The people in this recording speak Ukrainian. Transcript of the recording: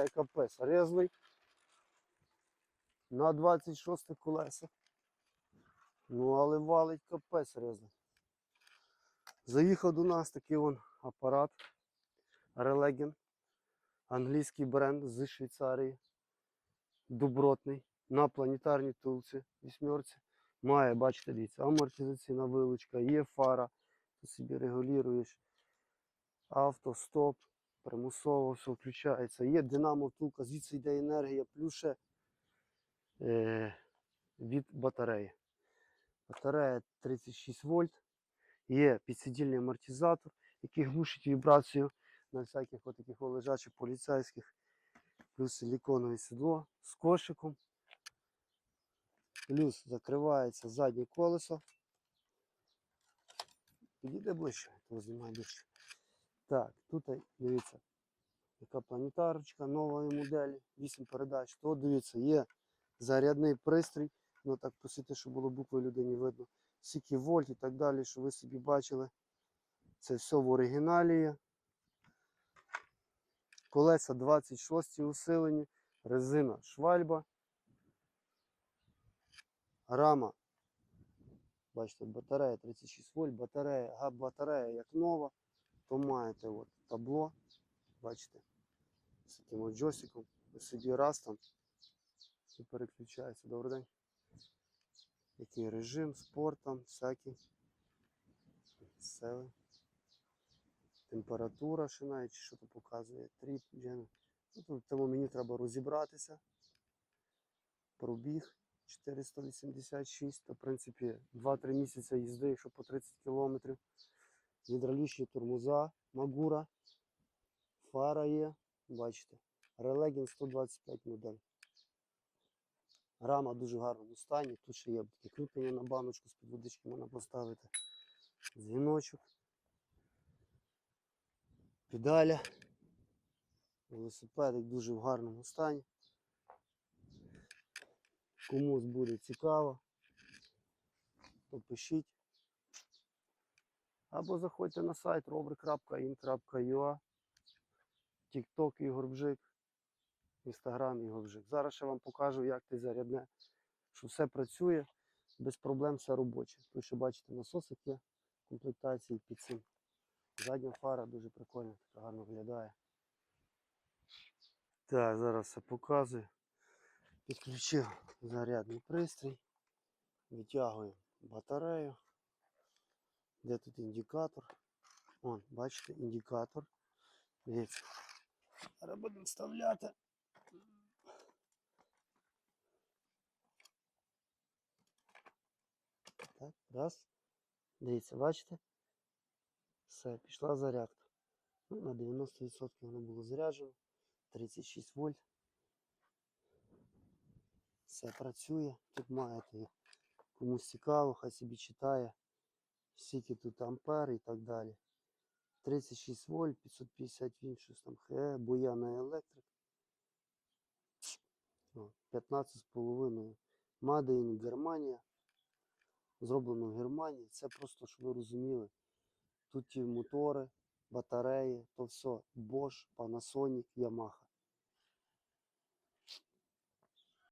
виглядає капець. Резлий. На 26 колесах. Ну, але валить капець резлий. Заїхав до нас такий он апарат. Релеген. Англійський бренд з Швейцарії. Добротний. На планетарній тулці вісьмерці. Має, бачите, дивіться, амортизаційна вилучка, є фара. Ти собі регулюєш. Авто, стоп, примусово все включається. Є динамо втулка, звідси йде енергія, плюс ще е, від батареї. Батарея 36 вольт. Є підсидільний амортизатор, який глушить вібрацію на всяких отаких лежачих поліцейських. Плюс силіконове сідло з кошиком. Плюс закривається заднє колесо. Підійде ближче, то знімай ближче. Так, тут дивіться, яка планетарочка нової моделі, 8 передач. То дивіться, є зарядний пристрій. Ну так просити, щоб було букви людині видно. Скільки вольт і так далі, щоб ви собі бачили. Це все в оригіналі. Колеса 26 усилені, резина швальба. Рама. Бачите, батарея 36 вольт, батарея, га- батарея як нова, то маєте от табло, бачите, з таким от джойстиком. Собі раз там і переключається. Добрий день. Який режим, спорт там, всякий. Сели. Температура ще навіть що то показує. Тріп, джен. Ну, тому мені треба розібратися. Пробіг 486, то в принципі 2-3 місяці їзди, якщо по 30 кілометрів. Гідравлічні тормоза, Магура, фара є, бачите. Релегін 125 модель. Рама в дуже гарному стані. Тут ще є таке кріплення на баночку з-під водички можна поставити. Дзвіночок. Педаля. Велосипедик дуже в гарному стані. Комусь буде цікаво, то пишіть. Або заходьте на сайт rover.in.ua TikTok Ігор Бжик, Instagram Ігор Бжик. Зараз ще вам покажу, як ти зарядне, що все працює, без проблем все робоче. Тут ще бачите, насосик є комплектації під цим. Задня фара дуже прикольна, така гарно виглядає. Так, зараз все показую. Підключив зарядний пристрій, витягую батарею. Де тут індикатор? Вон, бачите, індикатор. Дивіться. Зараз будемо вставляти. Так, раз. Дивіться, бачите? Все, пішла зарядка. Ну, на 90% воно було заряджено. 36 вольт. Все працює. Тут маєте комусь цікаво, хай собі читає. Скільки тут ампер і так далі. 36 вольт, 550 він, щось там ХЕ, буяна електрик. 15,5. Made in Германія. Зроблено в Германії. Це просто, щоб ви розуміли. Тут ті мотори, батареї, то все Bosch, Panasonic, Yamaha.